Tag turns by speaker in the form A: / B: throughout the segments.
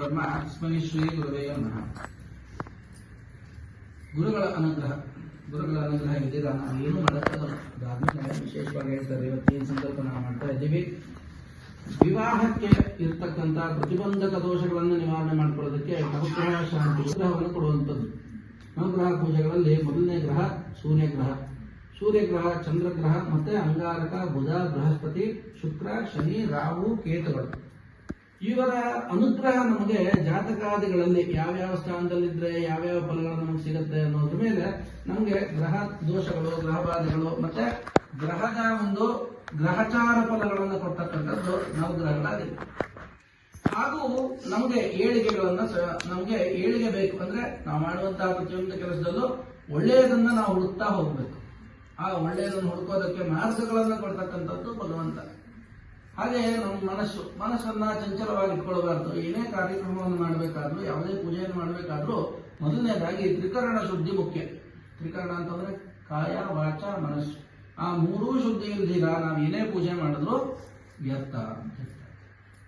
A: ಬ್ರಹ್ಮ ತಸ್ಮೈ ಶ್ರೀ ಗುರುವೇ ನಮಃ. ಗುರುಗಳ ಅನುಗ್ರಹ ಗುರುಗಳ ಅನುಗ್ರಹ ಇದ್ದಿರ ನಾವು ಏನು ಮಾಡೋಕ್ಕಾಗಲ್ಲ ಧಾರ್ಮಿಕ ವಿಶೇಷವಾಗಿ ಹೇಳ್ತಾರೆ. ಇವತ್ತೇನು ಸಂಕಲ್ಪ ನಾವು ಮಾಡ್ತಾ ಇದ್ದೀವಿ? ವಿವಾಹಕ್ಕೆ ಇರ್ತಕ್ಕಂಥ ಪ್ರತಿಬಂಧಕ ದೋಷಗಳನ್ನು ನಿವಾರಣೆ ಮಾಡಿಕೊಳ್ಳೋದಕ್ಕೆ ನವಗ್ರಹ ಶಾಂತಿ ಗ್ರಹವನ್ನು ಕೊಡುವಂಥದ್ದು. ನವಗ್ರಹ ಪೂಜೆಗಳಲ್ಲಿ ಮೊದಲನೇ ಗ್ರಹ ಸೂರ್ಯಗ್ರಹ. ಸೂರ್ಯಗ್ರಹ, ಚಂದ್ರಗ್ರಹ ಮತ್ತೆ ಅಂಗಾರಕ, ಬುಧ, ಬೃಹಸ್ಪತಿ, ಶುಕ್ರ, ಶನಿ, ರಾಹು, ಕೇತುಗಳು. ಇವರ ಅನುಗ್ರಹ ನಮಗೆ ಜಾತಕಾದಿಗಳಲ್ಲಿ ಯಾವ್ಯಾವ ಸ್ಥಾನದಲ್ಲಿದ್ರೆ ಯಾವ್ಯಾವ ಫಲಗಳು ನಮಗೆ ಸಿಗುತ್ತೆ ಅನ್ನೋದ್ರ ಮೇಲೆ ನಮಗೆ ಗ್ರಹ ದೋಷಗಳು, ಗ್ರಹಬಾಧೆಗಳು ಮತ್ತೆ ಗ್ರಹದ ಒಂದು ಗ್ರಹಚಾರ ಫಲಗಳನ್ನು ಕೊಡ್ತಕ್ಕಂಥದ್ದು ನವಗ್ರಹಗಳಾಗಿದೆ ಹಾಗೂ ನಮಗೆ ಏಳಿಗೆಗಳನ್ನ ನಮಗೆ ಏಳಿಗೆ ಬೇಕು ಅಂದ್ರೆ ನಾವು ಮಾಡುವಂತಹ ಪ್ರತಿಯೊಂದು ಕೆಲಸದಲ್ಲೂ ಒಳ್ಳೆಯದನ್ನ ನಾವು ಹುಡುಕ್ತಾ ಹೋಗ್ಬೇಕು. ಆ ಒಳ್ಳೆಯದನ್ನು ಹುಡುಕೋದಕ್ಕೆ ಮಾರ್ಗಗಳನ್ನು ಕೊಡ್ತಕ್ಕಂಥದ್ದು ಭಗವಂತ. ಹಾಗೆ ನಮ್ಮ ಮನಸ್ಸು, ಮನಸ್ಸನ್ನ ಚಂಚಲವಾಗಿ ಇಟ್ಕೊಳ್ಬಾರ್ದು. ಏನೇ ಕಾರ್ಯಕ್ರಮವನ್ನು ಮಾಡಬೇಕಾದ್ರೂ, ಯಾವುದೇ ಪೂಜೆಯನ್ನು ಮಾಡಬೇಕಾದ್ರೂ ಮೊದಲನೇದಾಗಿ ತ್ರಿಕರಣ ಶುದ್ಧಿ ಮುಖ್ಯ. ತ್ರಿಕರಣ ಅಂತಂದ್ರೆ ಕಾಯ, ವಾಚ, ಮನಸ್ಸು. ಆ ಮೂರೂ ಶುದ್ಧಿ ಇಲ್ದಿರ ನಾವು ಏನೇ ಪೂಜೆ ಮಾಡಿದ್ರು ವ್ಯರ್ಥ ಅಂತ ಹೇಳ್ತಾರೆ.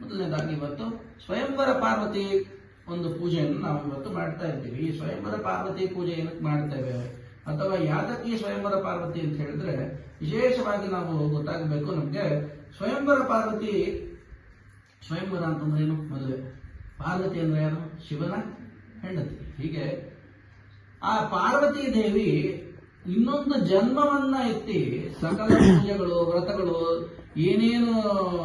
A: ಮೊದಲನೇದಾಗಿ ಇವತ್ತು ಸ್ವಯಂವರ ಪಾರ್ವತಿ ಒಂದು ಪೂಜೆಯನ್ನು ನಾವು ಇವತ್ತು ಮಾಡ್ತಾ ಇದ್ದೀವಿ. ಈ ಸ್ವಯಂವರ ಪಾರ್ವತಿ ಪೂಜೆ ಏನಕ್ಕೆ ಮಾಡ್ತೇವೆ? ಅಥವಾ ಯಾತಕ್ಕೆ ಸ್ವಯಂವರ ಪಾರ್ವತಿ ಅಂತ ಹೇಳಿದ್ರೆ, ವಿಶೇಷವಾಗಿ ನಾವು ಗೊತ್ತಾಗಬೇಕು ನಮಗೆ ಸ್ವಯಂವರ ಪಾರ್ವತಿ. ಸ್ವಯಂವರ ಅಂತಂದ್ರೆ ಏನು? ಮದುವೆ ಪಾರ್ವತಿ ಅಂದ್ರೆ ಏನು ಶಿವನ ಹೆಂಡತಿ. ಹೀಗೆ. ಆ ಪಾರ್ವತಿ ದೇವಿ ಇನ್ನೊಂದು ಜನ್ಮವನ್ನ ಎತ್ತಿ ಸಕಲ ಪೂಜೆಗಳು ವ್ರತಗಳು, ಏನೇನು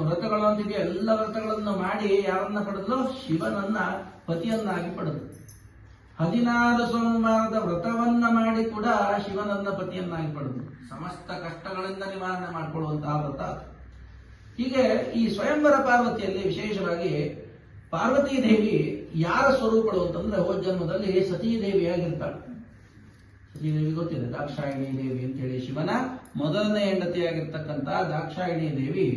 A: ವ್ರತಗಳು ಎಲ್ಲ ವ್ರತಗಳನ್ನು ಮಾಡಿ ಯಾರನ್ನ ಪಡೆದ್ಲು? ಶಿವನನ್ನ ಪತಿಯನ್ನಾಗಿ ಪಡೆದು. ಹದಿನಾರು ಸೋಮವಾರದ ವ್ರತವನ್ನ ಮಾಡಿ ಕೂಡ ಶಿವನನ್ನ ಪತಿಯನ್ನಾಗಿ ಪಡೆದು. ಸಮಸ್ತ ಕಷ್ಟಗಳಿಂದ ನಿವಾರಣೆ ಮಾಡಿಕೊಳ್ಳುವಂತಹ ವ್ರತ. ಹೀಗೆ ಈ ಸ್ವಯಂವರ ಪಾರ್ವತಿಯಲ್ಲಿ ವಿಶೇಷವಾಗಿ ಪಾರ್ವತಿ ದೇವಿ ಯಾರ ಸ್ವರೂಪಗಳು ಅಂತಂದ್ರೆ ಹೋದ ಜನ್ಮದಲ್ಲಿ ಸತೀ ದೇವಿಯಾಗಿರ್ತಾಳೆ. ಸತೀ ದೇವಿ ಗೊತ್ತಿದೆ, ದಾಕ್ಷಾಯಿಣಿ ದೇವಿ ಅಂತೇಳಿ ಶಿವನ ಮೊದಲನೇ ಹೆಂಡತಿಯಾಗಿರ್ತಕ್ಕಂಥ ದಾಕ್ಷಾಯಿಣಿ ದೇವಿ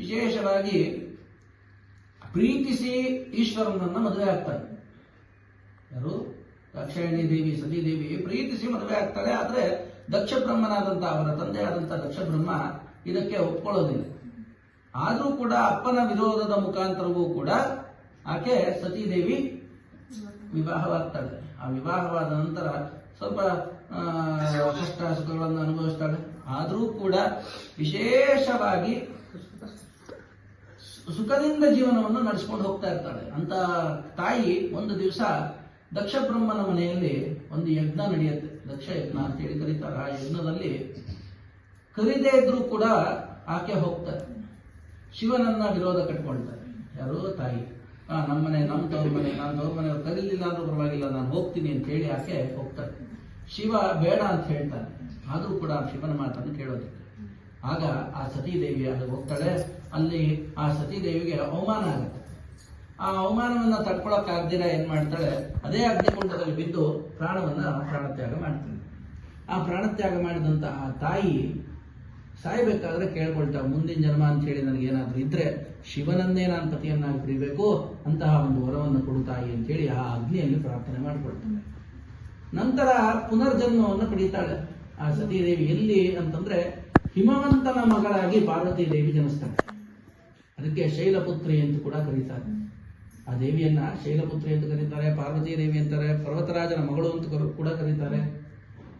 A: ವಿಶೇಷವಾಗಿ ಪ್ರೀತಿಸಿ ಈಶ್ವರನನ್ನ ಮದುವೆ ಆಗ್ತಾಳೆ. ಯಾರು? ದಾಕ್ಷಾಯಿಣಿ ದೇವಿ ಸತೀದೇವಿ ಪ್ರೀತಿಸಿ ಮದುವೆ ಆಗ್ತಾಳೆ, ಆದ್ರೆ ದಕ್ಷ ಬ್ರಹ್ಮನಾದಂತ ಅವರ ತಂದೆ ಆದಂತಹ ದಕ್ಷ ಬ್ರಹ್ಮ ಇದಕ್ಕೆ ಒಪ್ಕೊಳ್ಳೋದಿಲ್ಲ. ಆದ್ರೂ ಕೂಡ ಅಪ್ಪನ ವಿರೋಧದ ಮುಖಾಂತರವೂ ಕೂಡ ಆಕೆ ಸತೀದೇವಿ ವಿವಾಹವಾಗ್ತಾಳೆ. ಆ ವಿವಾಹವಾದ ನಂತರ ಸ್ವಲ್ಪ ಕಷ್ಟ ಸುಖಗಳನ್ನು ಅನುಭವಿಸ್ತಾಳೆ. ಆದರೂ ಕೂಡ ವಿಶೇಷವಾಗಿ ಸುಖದಿಂದ ಜೀವನವನ್ನು ನಡೆಸ್ಕೊಂಡು ಹೋಗ್ತಾ ಇರ್ತಾಳೆ. ಅಂತ ತಾಯಿ ಒಂದು ದಿವಸ ದಕ್ಷ ಬ್ರಹ್ಮನ ಮನೆಯಲ್ಲಿ ಒಂದು ಯಜ್ಞ ನಡೆಯುತ್ತೆ. ದಕ್ಷ ಯಜ್ಞ ಅಂತ ಹೇಳಿ ಕರೀತಾರೆ. ಆ ಯಜ್ಞದಲ್ಲಿ ಕರಿದೇ ಇದ್ರೂ ಕೂಡ ಆಕೆ ಹೋಗ್ತಾರೆ ಶಿವನನ್ನ ವಿರೋಧ ಕಟ್ಕೊಳ್ತಾರೆ ಯಾರು ತಾಯಿ. ಆ ನಮ್ಮನೆ ನಮ್ಮ ತವ್ರ ಮನೆ, ನಾನು ತವ್ರ ಮನೆ ಕರೀಲಿಲ್ಲ ಅಂದ್ರೂ ಪರವಾಗಿಲ್ಲ, ನಾನು ಹೋಗ್ತೀನಿ ಅಂತ ಹೇಳಿ ಆಕೆ ಹೋಗ್ತಾರೆ ಶಿವ ಬೇಡ ಅಂತ ಹೇಳ್ತಾನೆ. ಆದರೂ ಕೂಡ ಶಿವನ ಮಾತನ್ನು ಕೇಳೋದಿಲ್ಲ. ಆಗ ಆ ಸತೀದೇವಿ ಅಲ್ಲಿ ಹೋಗ್ತಾಳೆ. ಅಲ್ಲಿ ಆ ಸತೀದೇವಿಗೆ ಅವಮಾನ ಆಗುತ್ತೆ. ಆ ಅವಮಾನವನ್ನ ತಡ್ಕೊಳಕ್ಕಾಗ್ದಿರ ಏನ್ ಮಾಡ್ತಾಳೆ? ಅದೇ ಅಗ್ನಿಕುಂಡದಲ್ಲಿ ಬಿದ್ದು ಪ್ರಾಣವನ್ನ ಪ್ರಾಣತ್ಯಾಗ ಮಾಡ್ತಾಳೆ ಆ ಪ್ರಾಣತ್ಯಾಗ ಮಾಡಿದಂತಹ ತಾಯಿ ಸಾಯ್ಬೇಕಾದ್ರೆ ಕೇಳ್ಕೊಳ್ತಾ, ಮುಂದಿನ ಜನ್ಮ ಅಂತ ಹೇಳಿ ನನಗೇನಾದ್ರೂ ಇದ್ರೆ ಶಿವನನ್ನೇ ನಾನು ಪತಿಯನ್ನಾಗಿ ಪಡಿಬೇಕು, ಅಂತಹ ಒಂದು ವರವನ್ನು ಕೊಡುತ್ತಾಯಿ ತಾಯಿ ಅಂತ ಹೇಳಿ ಆ ಅಗ್ನಿಯಲ್ಲಿ ಪ್ರಾರ್ಥನೆ ಮಾಡಿಕೊಳ್ತಾಳೆ ನಂತರ ಪುನರ್ಜನ್ಮವನ್ನು ಪಡೀತಾಳೆ. ಆ ಸತೀದೇವಿ ಎಲ್ಲಿ ಅಂತಂದ್ರೆ ಹಿಮವಂತನ ಮಗಳಾಗಿ ಪಾರ್ವತಿ ದೇವಿ ಜನಿಸ್ತಾಳೆ. ಅದಕ್ಕೆ ಶೈಲಪುತ್ರಿ ಅಂತ ಕೂಡ ಕರೀತಾರೆ. ಆ ದೇವಿಯನ್ನ ಶೈಲಪುತ್ರಿ ಅಂತ ಕರೀತಾರೆ, ಪಾರ್ವತಿ ದೇವಿ ಅಂತಾರೆ, ಪರ್ವತರಾಜನ ಮಗಳು ಅಂತ ಕೂಡ ಕರೀತಾರೆ,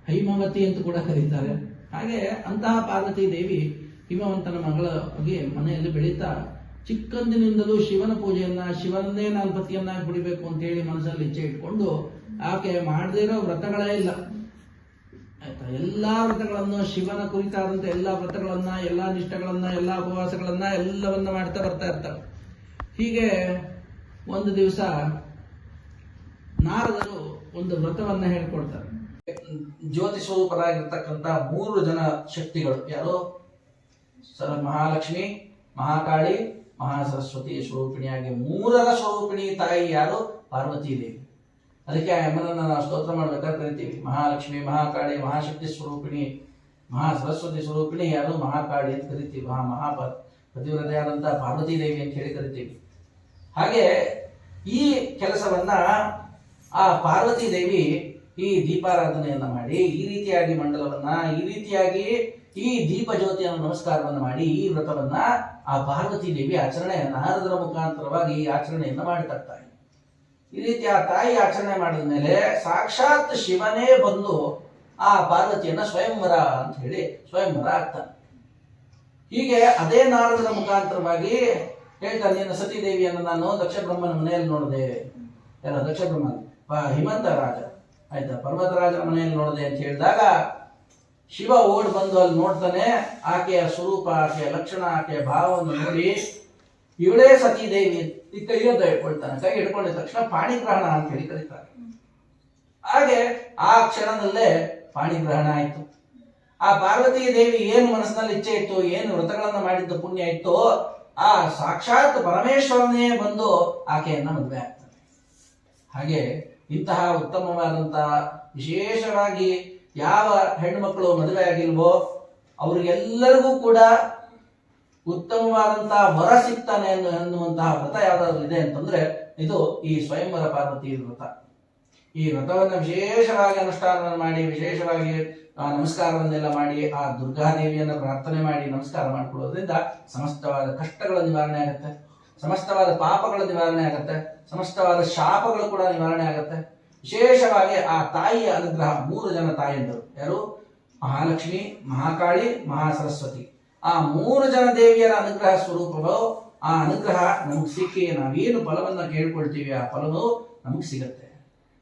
A: ಹೈಮವತಿ ಅಂತ ಕೂಡ ಕರೀತಾರೆ. ಹಾಗೆ ಅಂತಹ ಪಾರ್ವತಿ ದೇವಿ ಹಿಮವಂತನ ಮಗಳಾಗಿ ಮನೆಯಲ್ಲಿ ಬೆಳೀತಾ ಚಿಕ್ಕಂದಿನಿಂದಲೂ ಶಿವನ ಪೂಜೆಯನ್ನ ಶಿವನನ್ನೇ ನಾನು ಪತಿಯನ್ನಾಗಿ ಬಿಡಬೇಕು ಅಂತ ಹೇಳಿ ಮನಸ್ಸಲ್ಲಿ ಇಚ್ಛೆ ಇಟ್ಕೊಂಡು ಆಕೆ ಮಾಡದೇ ಇರೋ ವ್ರತಗಳೇ ಇಲ್ಲ. ಆಯ್ತಾ? ಎಲ್ಲಾ ವ್ರತಗಳನ್ನು, ಶಿವನ ಕುರಿತಾದಂತ ಎಲ್ಲಾ ವ್ರತಗಳನ್ನ, ಎಲ್ಲಾ ನಿಷ್ಠಗಳನ್ನ, ಎಲ್ಲಾ ಉಪವಾಸಗಳನ್ನ ಎಲ್ಲವನ್ನ ಮಾಡ್ತಾ ಬರ್ತಾ ಇರ್ತಾರೆ ಹೀಗೆ ಒಂದು ದಿವಸ ನಾರದರು ಒಂದು ವ್ರತವನ್ನ ಹೇಳ್ಕೊಡ್ತಾರೆ. ಜ್ಯೋತಿ ಸ್ವರೂಪರಾಗಿರ್ತಕ್ಕಂಥ ಮೂರು ಜನ ಶಕ್ತಿಗಳು ಯಾರು? ಸರ ಮಹಾಲಕ್ಷ್ಮಿ, ಮಹಾಕಾಳಿ ಮಹಾ ಸರಸ್ವತಿ ಸ್ವರೂಪಿಣಿಯಾಗಿ ಮೂರರ ಸ್ವರೂಪಿಣಿ ತಾಯಿ ಯಾರು? ಪಾರ್ವತಿ ದೇವಿ ಅದಕ್ಕೆ ಆ ಎಮ್ಮನನ್ನು ನಾವು ಸ್ತೋತ್ರ ಮಾಡ್ಬೇಕಾದ್ರೆ ಕರಿತೀವಿ. ಮಹಾಲಕ್ಷ್ಮಿ, ಮಹಾಕಾಳಿ, ಮಹಾಶಕ್ತಿ ಸ್ವರೂಪಿಣಿ ಮಹಾ ಸರಸ್ವತಿ ಸ್ವರೂಪಿಣಿ ಯಾರು? ಮಹಾಕಾಳಿ ಅಂತ ಕರಿತೀವಿ. ಮಹಾ ಮಹಾ ಪತಿವ್ರತೆಯಾದಂತಹ ಪಾರ್ವತಿ ದೇವಿ ಅಂತ ಹೇಳಿ ಕರಿತೀವಿ. ಹಾಗೆ ಈ ಕೆಲಸವನ್ನ ಆ ಪಾರ್ವತಿ ದೇವಿ ಈ ದೀಪಾರಾಧನೆಯನ್ನ ಮಾಡಿ, ಈ ರೀತಿಯಾಗಿ ಮಂಡಲವನ್ನ, ಈ ರೀತಿಯಾಗಿ ಈ ದೀಪ ಜ್ಯೋತಿಯನ್ನು ನಮಸ್ಕಾರವನ್ನು ಮಾಡಿ, ಈ ವ್ರತವನ್ನ ಆ ಪಾರ್ವತಿ ದೇವಿ ಆಚರಣೆ ನಾರದರ ಮುಖಾಂತರವಾಗಿ ಈ ಆಚರಣೆಯನ್ನು ಮಾಡ್ತಾ ಈ ರೀತಿ ಆ ತಾಯಿ ಆಚರಣೆ ಮಾಡಿದ ಮೇಲೆ ಸಾಕ್ಷಾತ್ ಶಿವನೇ ಬಂದು ಆ ಪಾರ್ವತಿಯನ್ನ ಸ್ವಯಂವರ ಅಂತ ಹೇಳಿ ಸ್ವಯಂವರ ಆಗ್ತಾನೆ. ಹೀಗೆ ಅದೇ ನಾರದರ ಮುಖಾಂತರವಾಗಿ ಹೇಳ್ತಾನೆ, ನೀನು ಸತೀದೇವಿಯನ್ನು ನಾನು ದಕ್ಷ ಬ್ರಹ್ಮನ ಮನೆಯಲ್ಲಿ ನೋಡಿದೆ. ಎಲ್ಲ ದಕ್ಷ ಬ್ರಹ್ಮನ್ ಹಿಮಂತ ರಾಜ. ಆಯ್ತಾ ಪರ್ವತರಾಜನ ಮನೆಯಲ್ಲಿ ನೋಡಿದೆ ಅಂತ ಹೇಳಿದಾಗ, ಶಿವ ಓಡ್ ಬಂದು ಅಲ್ಲಿ ನೋಡ್ತಾನೆ, ಆಕೆಯ ಸ್ವರೂಪ, ಆಕೆಯ ಲಕ್ಷಣ, ಆಕೆಯ ಭಾವವನ್ನು ನೋಡಿ, ಇವಳೇ ಸತೀದೇವಿ ಈ ಕೈಯೊಂದು ಹಿಡ್ಕೊಳ್ತಾನೆ ಕೈ ಹಿಡ್ಕೊಂಡಿದ ತಕ್ಷಣ ಪಾಣಿಗ್ರಹಣ ಅಂತ ಹೇಳಿ ಕರೀತಾರೆ. ಹಾಗೆ ಆ ಕ್ಷಣದಲ್ಲೇ ಪಾಣಿಗ್ರಹಣ ಆಯಿತು. ಆ ಪಾರ್ವತಿ ದೇವಿ ಏನು ಮನಸ್ಸಿನಲ್ಲಿ ಇಚ್ಛೆ ಇತ್ತು, ಏನು ವ್ರತಗಳನ್ನ ಮಾಡಿದ್ದ ಪುಣ್ಯ ಇತ್ತು, ಆ ಸಾಕ್ಷಾತ್ ಪರಮೇಶ್ವರನೇ ಬಂದು ಆಕೆಯನ್ನ ಮದುವೆ ಹಾಗೆ ಇಂತಹ ಉತ್ತಮವಾದಂತಹ ವಿಶೇಷವಾಗಿ ಯಾವ ಹೆಣ್ಣುಮಕ್ಕಳು ಮದುವೆ ಆಗಿಲ್ವೋ ಅವ್ರಿಗೆಲ್ಲರಿಗೂ ಕೂಡ ಉತ್ತಮವಾದಂತಹ ವರ ಸಿಗ್ತಾನೆ ಅನ್ನೋ ಅನ್ನುವಂತಹ ವ್ರತ ಯಾವ್ದಾದ್ರು ಇದೆ ಅಂತಂದ್ರೆ ಇದು ಈ ಸ್ವಯಂವರ ಪಾರ್ವತಿ ವ್ರತ. ಈ ವ್ರತವನ್ನ ವಿಶೇಷವಾಗಿ ಅನುಷ್ಠಾನ ಮಾಡಿ ವಿಶೇಷವಾಗಿ ಆ, ನಮಸ್ಕಾರವನ್ನೆಲ್ಲ ಮಾಡಿ ಆ ದುರ್ಗಾದೇವಿಯನ್ನ ಪ್ರಾರ್ಥನೆ ಮಾಡಿ ನಮಸ್ಕಾರ ಮಾಡಿಕೊಳ್ಳೋದ್ರಿಂದ ಸಮಸ್ತವಾದ ಕಷ್ಟಗಳ ನಿವಾರಣೆ ಆಗುತ್ತೆ. ಸಮಸ್ತವಾದ ಪಾಪಗಳ ನಿವಾರಣೆ ಆಗುತ್ತೆ, ಸಮಸ್ತವಾದ ಶಾಪಗಳು ಕೂಡ ನಿವಾರಣೆ ಆಗುತ್ತೆ. ವಿಶೇಷವಾಗಿ ಆ ತಾಯಿಯ ಅನುಗ್ರಹ ಮೂರು ಜನ ತಾಯಿಯಂದರು. ಯಾರು? ಮಹಾಲಕ್ಷ್ಮಿ, ಮಹಾಕಾಳಿ, ಮಹಾಸರಸ್ವತಿ. ಆ ಮೂರು ಜನ ದೇವಿಯರ ಅನುಗ್ರಹ ಸ್ವರೂಪಗಳು ಆ ಅನುಗ್ರಹ ನಮಗೆ ಸಿಕ್ಕಿ ನಾವೇನು ಫಲವನ್ನು ಕೇಳ್ಕೊಳ್ತೀವಿ, ಆ ಫಲವು ನಮಗೆ ಸಿಗುತ್ತೆ.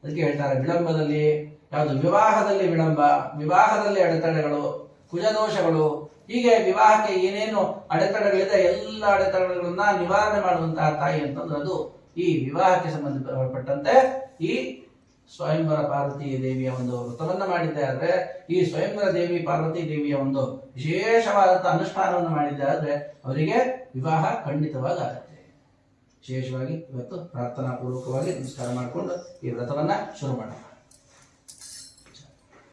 A: ಅದಕ್ಕೆ ಹೇಳ್ತಾರೆ, ವಿಳಂಬದಲ್ಲಿ, ಯಾವುದು ವಿವಾಹದಲ್ಲಿ ವಿಳಂಬ, ವಿವಾಹದಲ್ಲಿ ಅಡೆತಡೆಗಳು, ಕುಜದೋಷಗಳು ಹೀಗೆ ವಿವಾಹಕ್ಕೆ ಏನೇನು ಅಡೆತಡೆಗಳಿದೆ, ಎಲ್ಲ ಅಡೆತಡೆಗಳನ್ನ ನಿವಾರಣೆ ಮಾಡುವಂತಹ ತಾಯಿ ಅಂತಂದ್ರೆ ಅದು ಈ ವಿವಾಹಕ್ಕೆ ಸಂಬಂಧಪಟ್ಟಂತೆ ಈ ಸ್ವಯಂವರ ಪಾರ್ವತಿ ದೇವಿಯ ಒಂದು ವ್ರತವನ್ನ ಮಾಡಿದ್ದೆ. ಆದ್ರೆ ಈ ಸ್ವಯಂವರ ದೇವಿ ಪಾರ್ವತಿ ದೇವಿಯ ಒಂದು ವಿಶೇಷವಾದಂತಹ ಅನುಷ್ಠಾನವನ್ನು ಮಾಡಿದ್ದೆ. ಆದ್ರೆ ಅವರಿಗೆ ವಿವಾಹ ಖಂಡಿತವಾಗಿ ಆಗುತ್ತೆ ವಿಶೇಷವಾಗಿ ಇವತ್ತು ಪ್ರಾರ್ಥನಾ ಪೂರ್ವಕವಾಗಿ ನಮಸ್ಕಾರ ಮಾಡಿಕೊಂಡು ಈ ವ್ರತವನ್ನ ಶುರು ಮಾಡೋಣ.